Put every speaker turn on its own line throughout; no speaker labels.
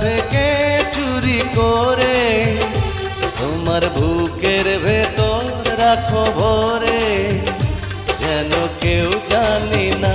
থেকে চুরি করে তোমার বুকের ভেতর রাখো ভরে যেন কেউ জানি না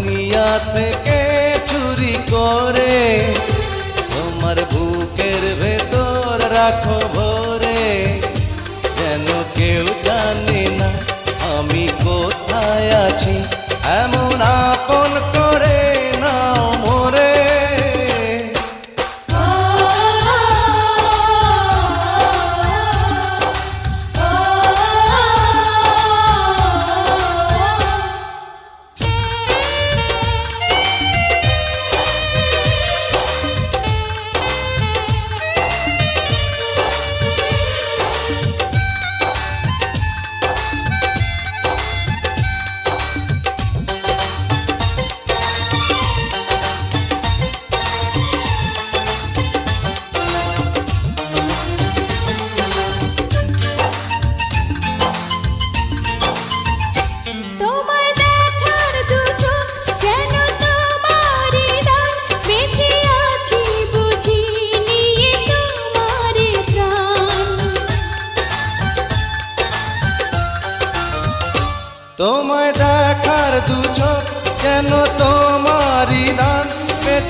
থেকে চুরি করে? তোমার বুকের ভেতর রাখো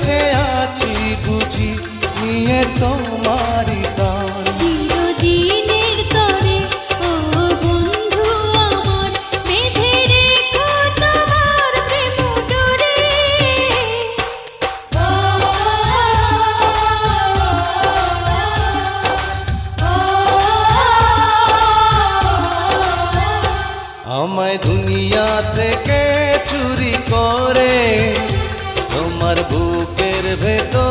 বেঁচে আছি বুঝি নিয়ে তোমারই
দান
চিরদিনের তরে ও বন্ধু আমার বেঁধে রেখো তোমার প্রেম ডোরে
আমায় দুনিয়া থেকে চুরি করে। তোমার বুকের ভেতর